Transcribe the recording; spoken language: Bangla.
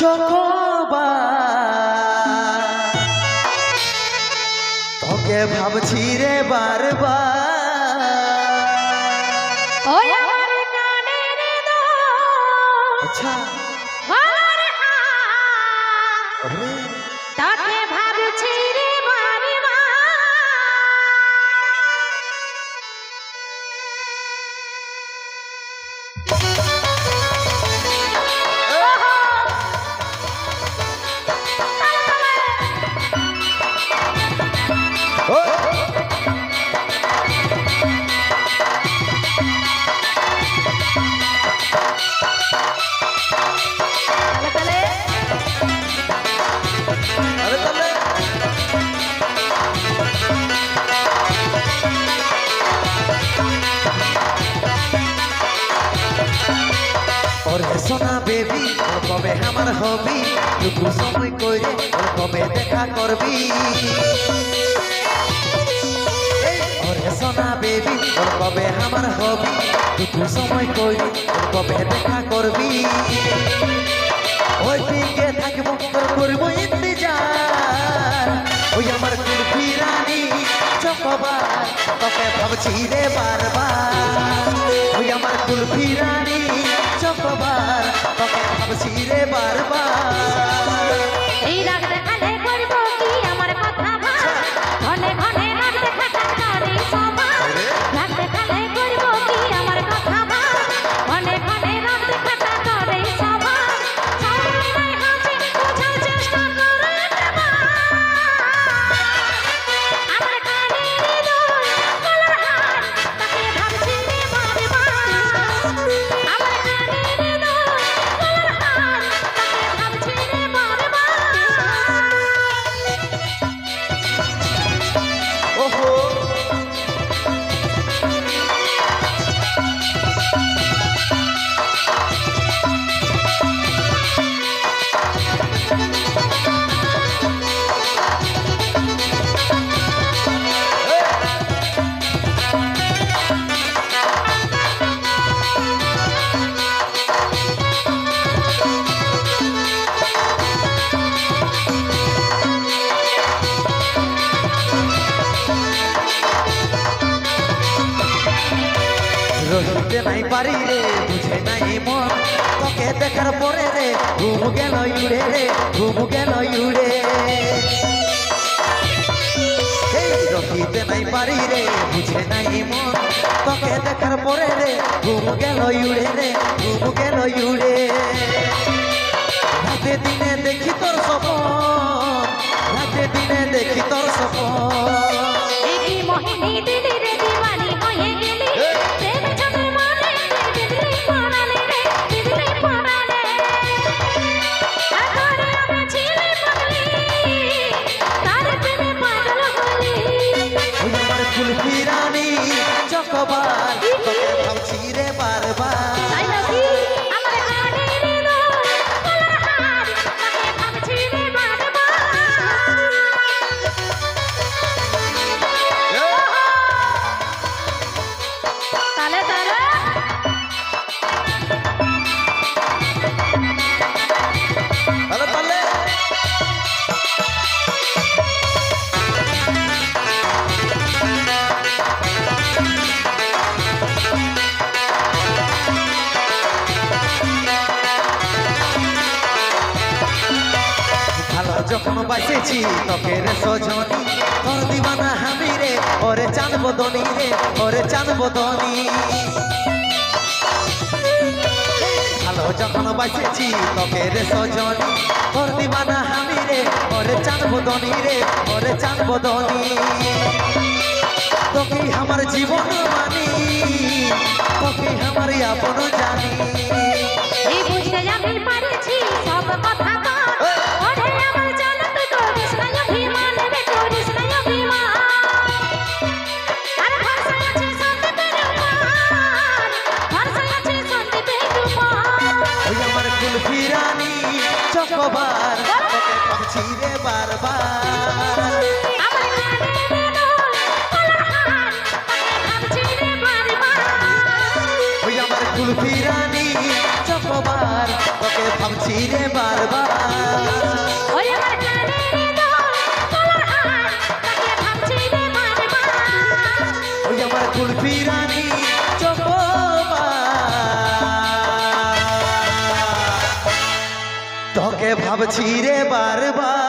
চকবার তোকে ভাবছি রে বারবার। আচ্ছা। ওর সোনা বেবি ওর কবে আমার হবি? টুকু সময় কইরে ওর কবে দেখা করবি? ওরে সোনা বেবি ওর কবে আমার হবি? টুকু সময় কইরে ওর কবে দেখা করবি? ওই দিকে থাকব তোর করব ইন্তজার। ওই আমার কুলফি রানী, চকবার, তোকে ভাবছি রে বারবার। ওই আমার কুলফি রানী ভাবছি রে বারবার। রহিতে নাই পারি রে, বুঝে নাই মন। তোকে দেখার পরে রে, ঘুম গেল ইউড়ে রে, ঘুম গেল ইউড়ে রহিতে নাই পারি রে, বুঝে নাই মন। তোকে দেখার পরে রে, ঘুম গেল ইউড়ে রে, ঘুম গেল ইউড়ে দিনে যখন বাঁচেছি তোকে রে সজনী তোর দিবানা হামি রে ওরে চাঁদ বদনি রে, ওরে চাঁদ বদনি ভালো যখন বাঁচেছি তোকে রে সজনী তোর দিবানা হামি রে ওরে চাঁদ বদনি রে, ওরে চাঁদ বদনি তোকে আমার জীবন মানি। রে বারবার আমার কুলফি রানী চক তোকে ভাবছি রে বারবার। তোকে ভাবছি রে বারবার।